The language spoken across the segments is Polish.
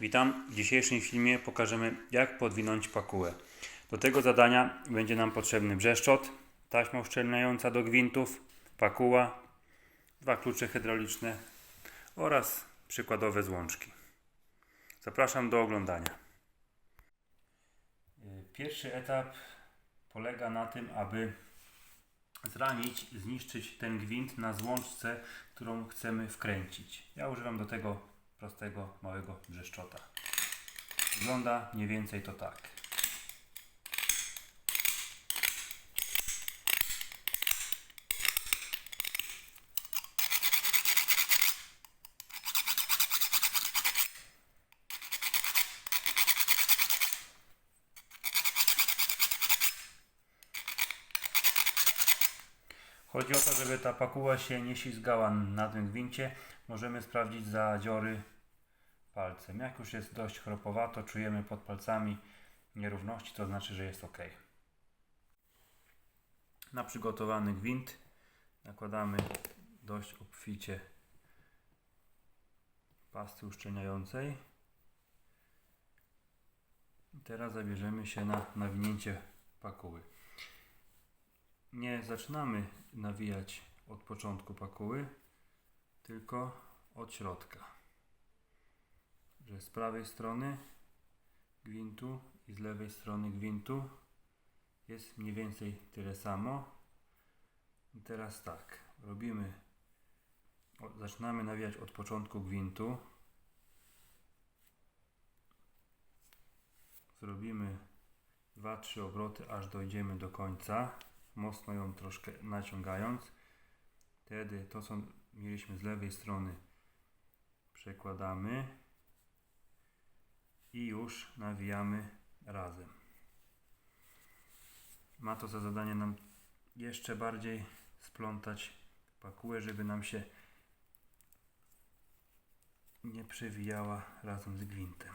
Witam. W dzisiejszym filmie pokażemy jak podwinąć pakułę. Do tego zadania będzie nam potrzebny brzeszczot, taśma uszczelniająca do gwintów, pakuła, dwa klucze hydrauliczne oraz przykładowe złączki. Zapraszam do oglądania. Pierwszy etap polega na tym, aby zranić, zniszczyć ten gwint na złączce, którą chcemy wkręcić. Ja używam do tego prostego, małego brzeszczota. Wygląda mniej więcej to tak. Chodzi o to, żeby ta pakuła się nie ślizgała na tym gwincie. Możemy sprawdzić zadziory palcem. Jak już jest dość chropowato, czujemy pod palcami nierówności, to znaczy, że jest ok. Na przygotowany gwint nakładamy dość obficie pasty uszczelniającej. I teraz zabierzemy się na nawinięcie pakuły. Nie zaczynamy nawijać od początku pakuły, tylko od środka. Że z prawej strony gwintu i z lewej strony gwintu jest mniej więcej tyle samo. I teraz tak, robimy, zaczynamy nawijać od początku gwintu. Zrobimy 2-3 obroty, aż dojdziemy do końca, mocno ją troszkę naciągając. Wtedy to, co mieliśmy z lewej strony, przekładamy i już nawijamy razem. Ma to za zadanie nam jeszcze bardziej splątać pakułę, żeby nam się nie przewijała razem z gwintem.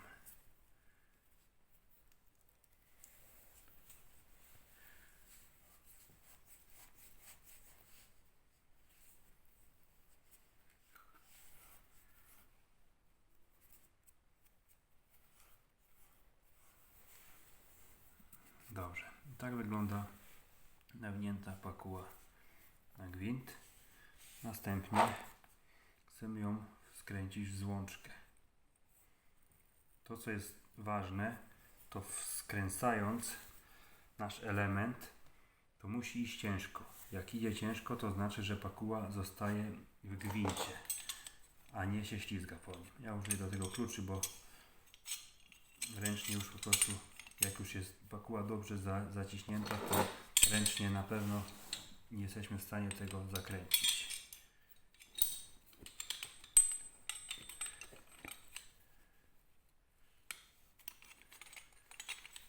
Dobrze, tak wygląda nawinięta pakuła na gwint. Następnie chcemy ją skręcić w złączkę. To, co jest ważne, to skręcając nasz element, to musi iść ciężko. Jak idzie ciężko, to znaczy, że pakuła zostaje w gwincie, a nie się ślizga po nim. Ja użyję do tego kluczy, bo ręcznie już po prostu jak już jest pakuła dobrze za, zaciśnięta, to ręcznie na pewno nie jesteśmy w stanie tego zakręcić.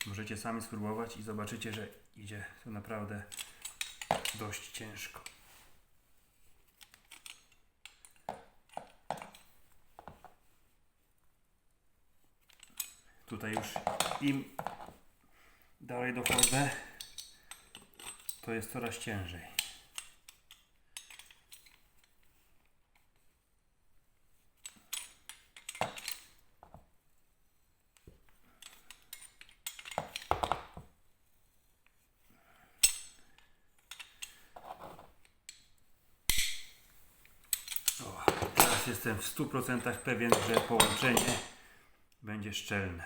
Możecie sami spróbować i zobaczycie, że idzie to naprawdę dość ciężko. Tutaj już im dalej dochodzę, to jest coraz ciężej. Jestem w 100% pewien, że połączenie będzie szczelne.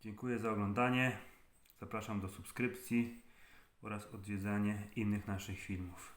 Dziękuję za oglądanie. Zapraszam do subskrypcji oraz odwiedzanie innych naszych filmów.